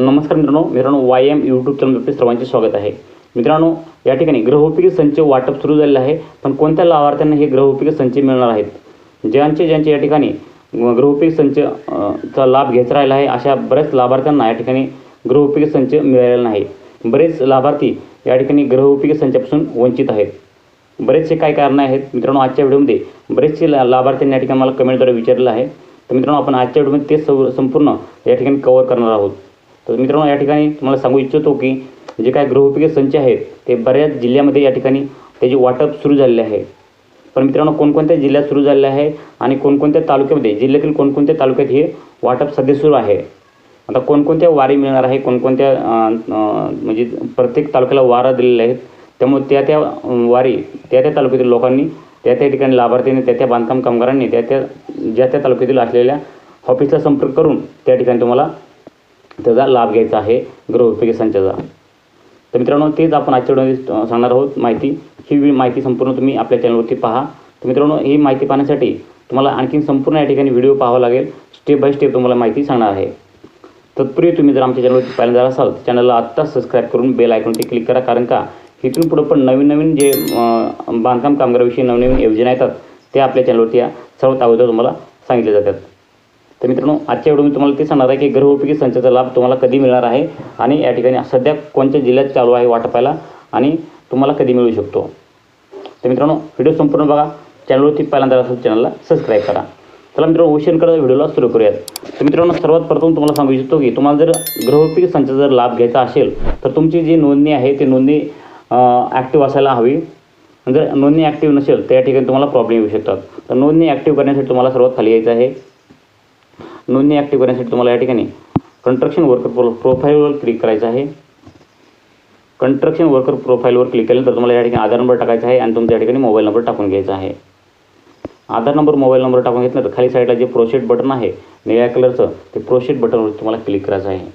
नमस्कार मित्रांनो मित्रांनो वाय एम यूट्यूब चॅनलवरती सर्वांचे स्वागत आहे. मित्रांनो या ठिकाणी गृहोपयोगी संच वाटप सुरू झालेलं आहे पण कोणत्या लाभार्थ्यांना हे गृहोपयोगी संच मिळणार आहेत? ज्यांचे ज्यांचे या ठिकाणी अं, संच चा लाभ घ्यायचा राहिला आहे अशा बऱ्याच लाभार्थ्यांना या ठिकाणी गृहोपयोगी संच मिळालेला नाही. बरेच लाभार्थी या ठिकाणी गृहोपयोगी संचापासून वंचित आहेत. बरेचसे काय कारणं आहेत? मित्रांनो आजच्या व्हिडिओमध्ये बरेचसे ला लाभार्थ्यांनी या ठिकाणी मला कमेंटद्वारे विचारलं आहे. तर मित्रांनो आपण आजच्या व्हिडिओमध्ये ते सव संपूर्ण या ठिकाणी कव्हर करणार आहोत. तर मित्रांनो या ठिकाणी तुम्हाला सांगू इच्छितो की जे काय गृहोपयोगी संच आहेत ते बऱ्याच जिल्ह्यामध्ये या ठिकाणी त्याचे वाटप सुरू झालेले आहे. पण मित्रांनो कोणकोणत्या जिल्ह्यात सुरू झालेले आहे आणि कोणकोणत्या तालुक्यामध्ये जिल्ह्यातील कोणकोणत्या तालुक्यात हे वाटप सध्या सुरू आहे? आता कोणकोणत्या वारी मिळणार आहे कोणकोणत्या म्हणजे प्रत्येक तालुक्याला वारा दिलेले आहेत त्यामुळे त्या त्या वारी त्या त्या तालुक्यातील लोकांनी त्या त्या ठिकाणी लाभार्थ्यांनी त्या त्या बांधकाम कामगारांनी त्या त्या ज्या त्या तालुक्यातील असलेल्या ऑफिसला संपर्क करून त्या ठिकाणी तुम्हाला त्याचा लाभ घ्यायचा आहे. गृहोपयोगी संचाचा. तर मित्रांनो तेच आपण आजच्या व्हिडिओमध्ये सांगणार आहोत. माहिती ही माहिती संपूर्ण तुम्ही आपल्या चॅनलवरती पहा. तर मित्रांनो ही माहिती पाहण्यासाठी तुम्हाला आणखीन संपूर्ण या ठिकाणी व्हिडिओ पाहावा लागेल. स्टेप बाय स्टेप तुम्हाला माहिती सांगणार आहे. तत्पूर्वी तुम्ही जर आमच्या चॅनलवरती पहिल्यांदा असाल तर चॅनलला आत्ताच सबस्क्राईब करून बेल आयकॉनवरती क्लिक करा. कारण का? इथून पुढं पण नवीन नवीन जे बांधकाम कामगाराविषयी नवनवीन योजना येतात त्या आपल्या चॅनलवरती या सर्वात अगोदर तुम्हाला सांगितले जातात. तर मित्रांनो आजच्या व्हिडिओ मी तुम्हाला ते सांगणार आहे की गृहोपयोगी संचाचा लाभ तुम्हाला कधी मिळणार आहे आणि या ठिकाणी सध्या कोणत्या जिल्ह्यात चालू आहे वाटपायला आणि तुम्हाला कधी मिळू शकतो. तर मित्रांनो व्हिडिओ संपूर्ण बघा. चॅनलवरती पहिल्यांदा असेल चॅनलला सबस्क्राईब करा. चला मित्रांनो उशीर करत व्हिडिओला सुरू करूयात. तर मित्रांनो सर्वात प्रथम तुम्हाला सांगू इच्छितो की तुम्हाला जर गृहोपयोगी संचाचा जर लाभ घ्यायचा असेल तर तुमची जी नोंदणी आहे ती नोंदणी ॲक्टिव्ह असायला हवी. जर नोंदणी ॲक्टिव्ह नसेल तर या ठिकाणी तुम्हाला प्रॉब्लेम येऊ शकतात. तर नोंदणी ॲक्टिव्ह करण्यासाठी तुम्हाला सर्वात खाली यायचं आहे नोंदणी ॲक्टिव्ह करण्यासाठी तुम्हाला या ठिकाणी कंस्ट्रक्शन वर्कर प्रो प्रोफाईलवर क्लिक करायचं आहे. कंस्ट्रक्शन वर्कर प्रोफाईलवर क्लिक केल्यानंतर तुम्हाला या ठिकाणी आधार नंबर टाकायचा आहे आणि तुमच्या या ठिकाणी मोबाईल नंबर टाकून घ्यायचा आहे. आधार नंबर मोबाईल नंबर टाकून घेतलं तर खाली साईडला जे प्रोसेट बटन आहे निळ्या कलरचं ते प्रोसेट बटनवर तुम्हाला क्लिक करायचं आहे.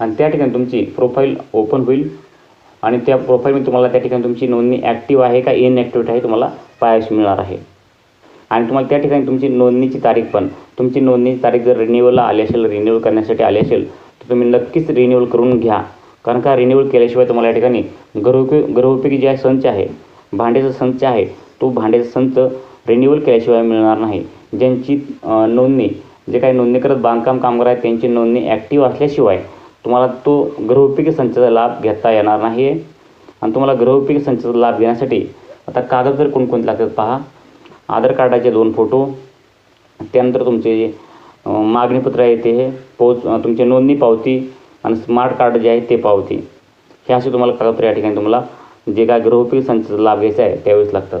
आणि त्या ठिकाणी तुमची प्रोफाईल ओपन होईल आणि त्या प्रोफाईलमध्ये तुम्हाला त्या ठिकाणी तुमची नोंदणी ॲक्टिव्ह आहे का इनॲक्टिव्ह आहे तुम्हाला पाहायला मिळणार आहे. आणि तुम्हाला त्या ठिकाणी तुमची नोंदणीची तारीख पण तुमची नोंदणीची तारीख जर रिन्युअलला आली असेल रिन्युअल करण्यासाठी आली असेल तर तुम्ही नक्कीच रिन्युअल करून घ्या. कारण का रिन्युअल केल्याशिवाय तुम्हाला या ठिकाणी गृहोपयोगी गृहोपयोगी जे आहे संच आहे भांड्याचा संच आहे तो भांड्याचा संच रिन्युअल केल्याशिवाय मिळणार नाही. ज्यांची नोंदणी जे काही नोंदणी करत बांधकाम कामगार आहेत त्यांची नोंदणी ॲक्टिव्ह असल्याशिवाय तुम्हाला तो गृहोपयोगी संचाचा लाभ घेता येणार नाही आहे आणि तुम्हाला गृहोपयोगी संचाचा लाभ घेण्यासाठी आता कागद जर कोणकोणते लागतात पहा. आधार कार्डाचे दोन फोटो त्यानंतर तुमचे जे मागणीपत्र आहे ते हे पोच तुमचे नोंदणी पावती आणि स्मार्ट कार्ड जे आहे ते पावती. हे असे तुम्हाला कागदपत्र या ठिकाणी तुम्हाला जे काय गृहोपयोगी संचाचा लाभ घ्यायचा आहे त्यावेळेस लागतात.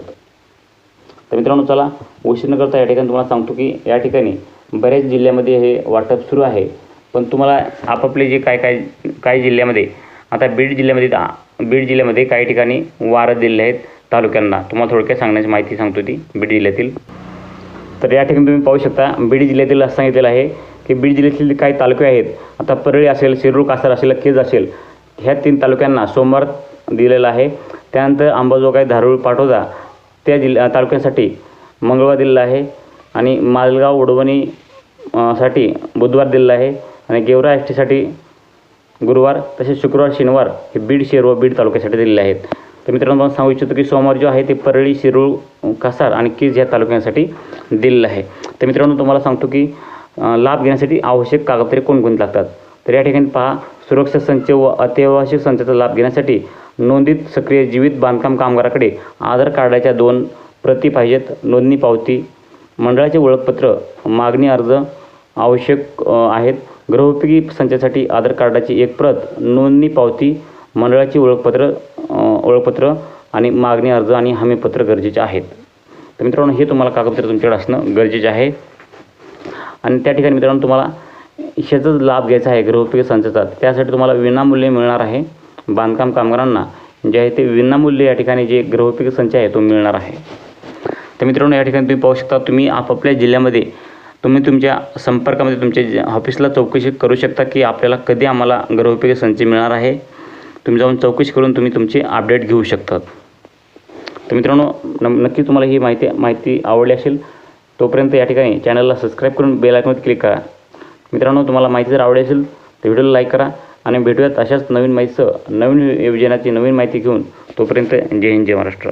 तर मित्रांनो चला उशीर न करता या ठिकाणी तुम्हाला सांगतो की या ठिकाणी बऱ्याच जिल्ह्यामध्ये हे वाटप सुरू आहे. पण तुम्हाला आपापले जे काय काय काही जिल्ह्यामध्ये आता बीड जिल्ह्यामध्ये बीड जिल्ह्यामध्ये काही ठिकाणी वारं दिलेले आहेत. तालुक्यांना. तुम्हाला थोडक्यात सांगण्याची माहिती सांगतो ती बीड जिल्ह्यातील. तर या ठिकाणी तुम्ही पाहू शकता बीड जिल्ह्यातील असं सांगितलेलं आहे की बीड जिल्ह्यातील काही तालुके आहेत आता परळी असेल शिरूर कासार असेल केज असेल ह्या तीन तालुक्यांना सोमवार दिलेला आहे. त्यानंतर अंबाजोगाई धारूळ पाटोदा त्या जिल्हा तालुक्यांसाठी मंगळवार दिलेला आहे. आणि मालगाव उडवणी साठी बुधवार दिलेला आहे. आणि गेवरा एस टीसाठी गुरुवार तसेच शुक्रवार शनिवार हे बीड शेर व बीड तालुक्यासाठी दिलेले आहेत. तर मित्रांनो तुम्हाला सांगू इच्छितो की सोमवार जो आहे ते परळी शिरूळ कासार आणि कीज या तालुक्यांसाठी दिलेलं आहे. तर मित्रांनो तुम्हाला सांगतो की लाभ घेण्यासाठी आवश्यक कागदपत्रे कोणकोणती लागतात? तर या ठिकाणी पहा सुरक्षा संच व अत्यावश्यक संचाचा लाभ घेण्यासाठी नोंदित सक्रिय जीवित बांधकाम कामगाराकडे आधार कार्डाच्या दोन प्रती पाहिजेत. नोंदणी पावती मंडळाचे ओळखपत्र मागणी अर्ज आवश्यक आहेत. गृहोपयोगी संचासाठी आधार कार्डाची एक प्रत नोंदणी पावती मंडळाची ओळखपत्र ओळखपत्र आणि मागणी अर्ज आणि हमीपत्र गरजेचे आहेत. तर मित्रांनो हे तुम्हाला कागदपत्र तुमच्याकडे असणं गरजेचे आहे. आणि त्या ठिकाणी मित्रांनो तुम्हाला ह्याचाच लाभ घ्यायचा आहे गृहोपयोगी संचाचा त्यासाठी तुम्हाला विनामूल्य मिळणार आहे बांधकाम कामगारांना जे आहे ते विनामूल्य या ठिकाणी जे गृहोपयोगी संच आहे तो मिळणार आहे. तर मित्रांनो या ठिकाणी तुम्ही पाहू शकता तुम्ही आपापल्या जिल्ह्यामध्ये तुम्ही तुमच्या संपर्कामध्ये तुमच्या ऑफिसला चौकशी करू शकता की आपल्याला कधी आम्हाला गृहोपयोगी संच मिळणार आहे. तुम्ही जाऊन चौकशी करून तुम्ही तुमची अपडेट घेऊ शकतात. तर मित्रांनो न नक्की तुम्हाला ही माहिती माहिती आवडली असेल तोपर्यंत या ठिकाणी चॅनलला सबस्क्राईब करून बेल आयकॉनवर क्लिक करा. मित्रांनो तुम्हाला माहिती जर आवडली असेल तर व्हिडिओला लाईक करा आणि भेटूयात अशाच नवीन माहितीसह नवीन योजनाची नवीन माहिती घेऊन तोपर्यंत जय हिंद जय महाराष्ट्र.